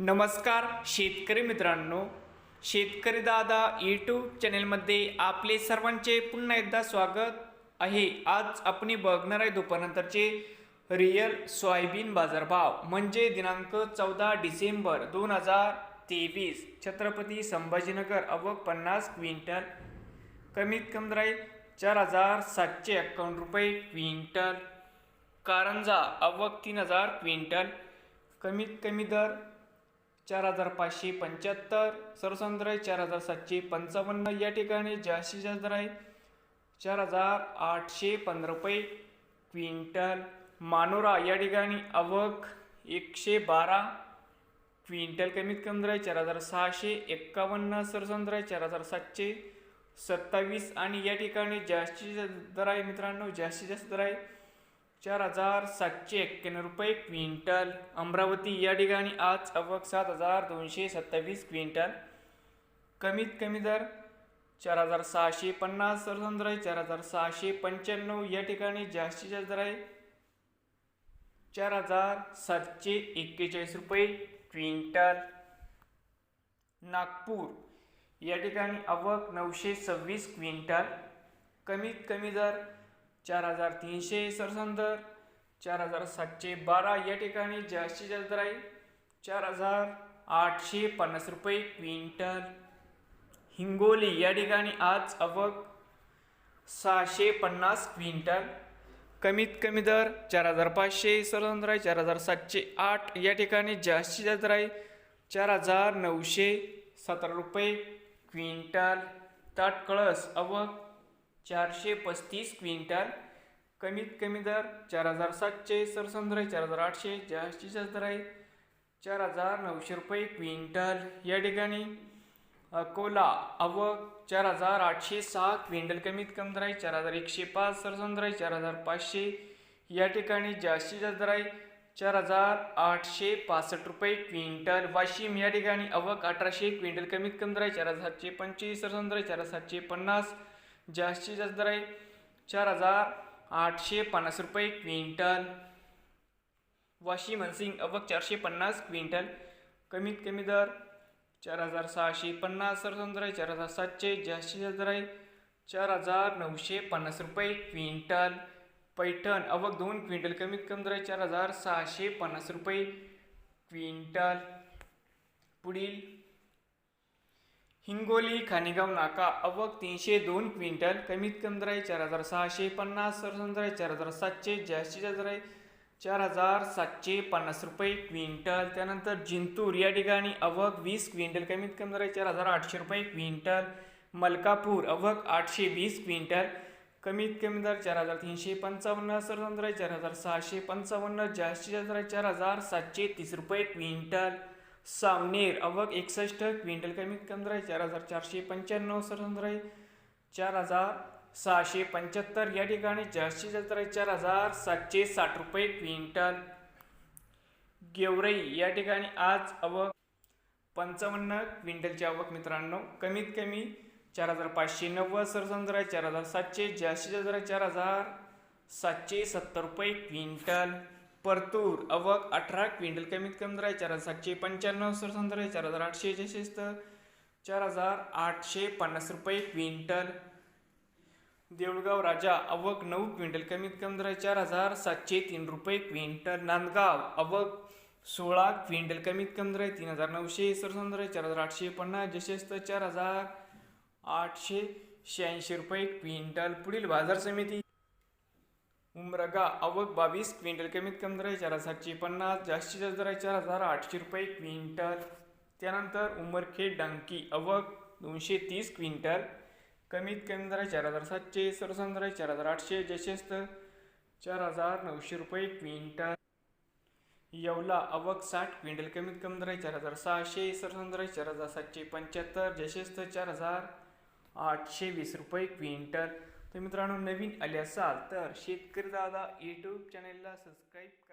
नमस्कार शेतकरी मित्रांनो. शेतकरी दादा यूट्यूब चॅनेलमध्ये आपले सर्वांचे पुन्हा एकदा स्वागत आहे. आज आपण बघणार आहे दुपारनंतरचे रिअल सोयाबीन बाजारभाव. म्हणजे दिनांक चौदा डिसेंबर दोन हजार तेवीस. छत्रपती संभाजीनगर अवक पन्नास क्विंटल कमीत कमी दर चार हजार सातशे एक्कावन्न रुपये क्विंटल. कारंजा अवक तीन हजार क्विंटल कमीत कमी दर चार हजार पाचशे पंच्याहत्तर सर्वसाधारण आहे चार हजार सातशे पंचावन्न या ठिकाणी जास्तीत जास्त दर आहे चार हजार आठशे पंधरा रुपये क्विंटल. मानोरा या ठिकाणी अवक एकशे बारा क्विंटल कमीत कमी दर आहे चार हजार सहाशे एक्कावन्न सर्वसाधारण आहे चार हजार सातशे सत्तावीस आणि या ठिकाणी जास्तीत जास्त दर आहे मित्रांनो जास्तीत जास्त दर आहे चार हजार सातशे एक्क्याण्णव रुपये क्विंटल. अमरावती या ठिकाणी आज अवक सात हजार दोनशे सत्तावीस क्विंटल. कमीत कमी दर चार हजार सहाशे पन्नास सर्वसाधारण दर आहे चार हजार सहाशे पंच्याण्णव. या ठिकाणी जास्तीत जास्त दर आहे चार हजार सातशे एक्केचाळीस रुपये क्विंटल. नागपूर या ठिकाणी आवक नऊशे सव्वीस क्विंटल. कमीत कमी दर चार हजार तीनशे सरसंदर चार हजार सातशे बारा या ठिकाणी जास्तीत जास्त दर आहे चार हजार आठशे पन्नास रुपये क्विंटल. हिंगोली या ठिकाणी आज अवक सहाशे पन्नास क्विंटल. कमीत कमी दर चार हजार पाचशे सरसंदर आहे चार हजार सातशे आठ या ठिकाणी जास्तीत जास्त दर आहे चार हजार नऊशे सतरा रुपये क्विंटल. ताट कळस अवक चारशे पस्तीस क्विंटल. कमीत कमी दर चार हजार सातशे सरसंद्र आहे चार हजार आठशे जास्तीत जास्त दर आहे चार हजार नऊशे रुपये क्विंटल. या ठिकाणी अकोला अवक चार हजार आठशे सहा क्विंटल कमीत कमी दर आहे चार हजार एकशे पाच सरसंद्र आहे चार हजार पाचशे. या ठिकाणी जास्तीत जास्त दर आहे चार हजार आठशे पासष्ट रुपये क्विंटल. वाशिम या ठिकाणी अवक अठराशे क्विंटल कमीत कमी दर आहे चार हजार सातशे पंचवीस सरसंद्र आहे चार हजार सातशे पन्नास. जास्तीत जास्त दर आहे चार हजार आठशे पन्नास रुपये क्विंटल. वाशी मनसिंग अवक चारशे पन्नास क्विंटल. कमीत कमी दर चार हजार सहाशे पन्नास. सरसंदर आहे चार हजार सातशे. जास्तीत जास्त दर आहे चार हजार नऊशे पन्नास रुपये क्विंटल. पैठण अवक दोन क्विंटल. कमीत कमी दर आहे चार हजार सहाशे पन्नास रुपये क्विंटल. पुढील हिंगोली खानेगाव नाका अवक तीनशे दोन क्विंटल कमीत कमी दर चार हजार सहाशे पन्नास सरसंदर चार हजार सातशे जास्तीत जास्त दर चार हजार सातशे पन्नास रुपये क्विंटल. त्यानंतर जिंतूर या ठिकाणी अवक वीस क्विंटल कमीत कमी दर चार हजार आठशे रुपये क्विंटल. मलकापूर अवक आठशे वीस क्विंटल कमीत कमी दर चार हजार तीनशे पंचावन्न सरसंदर चार हजार सहाशे पंचावन्न जास्तीत जास्त दर चार हजार सातशे तीस रुपये क्विंटल. सावनेर अवक एकसष्ट क्विंटल कमीत कमी दर आहे चार हजार चारशे पंच्याण्णव सरसंदर आहे चार हजार सहाशे पंच्याहत्तर या ठिकाणी जास्तीत जास्त आहे चार हजार सातशे साठ रुपये क्विंटल. गेवराई या ठिकाणी आज अवक पंचावन्न क्विंटलची आवक मित्रांनो कमीत कमी चार हजार पाचशे नव्वद सरसंदर आहे चार हजार सातशे जास्तीत जास्त चार हजार सातशे सत्तर रुपये क्विंटल. परतूर अवक अठरा क्विंटल कमीत कमी दर आहे चार हजार सातशे पंच्याण्णव सरसंदर आहे चार हजार आठशे जास्तीत चार हजार आठशे पन्नास रुपये क्विंटल. देऊळगाव राजा अवक नऊ क्विंटल कमीत कमी दर आहे चार हजार सातशे तीन रुपये क्विंटल. नांदगाव अवक सोळा क्विंटल कमीत कमी दर आहे तीन हजार नऊशे सरसंदर आहे चार हजार आठशे पन्नास जसेच चार हजार आठशे शहाऐंशी रुपये क्विंटल. पुढील बाजार समिती. उमरगा अवक बावीस क्विंटल कमीत कमी दर चार हजार सातशे पन्नास जास्तीत जास्त दर चार हजार आठशे रुपये क्विंटल. त्यानंतर उमरखेड डांकी अवक दोनशे तीस क्विंटल. कमीत कमी दर चार हजार सातशे सरसंद चार हजार आठशे जशेस्त चार हजार नऊशे रुपये क्विंटल. येवला अवक साठ क्विंटल कमीत कमी दर चार हजार सहाशे सरसंद चार हजार सातशे पंच्याहत्तर जशेस्त चार हजार आठशे वीस रुपये क्विंटल. तर मित्रांनो नवीन आले असाल तर शेतकरी दादा यूट्यूब चॅनेलला सबस्क्राईब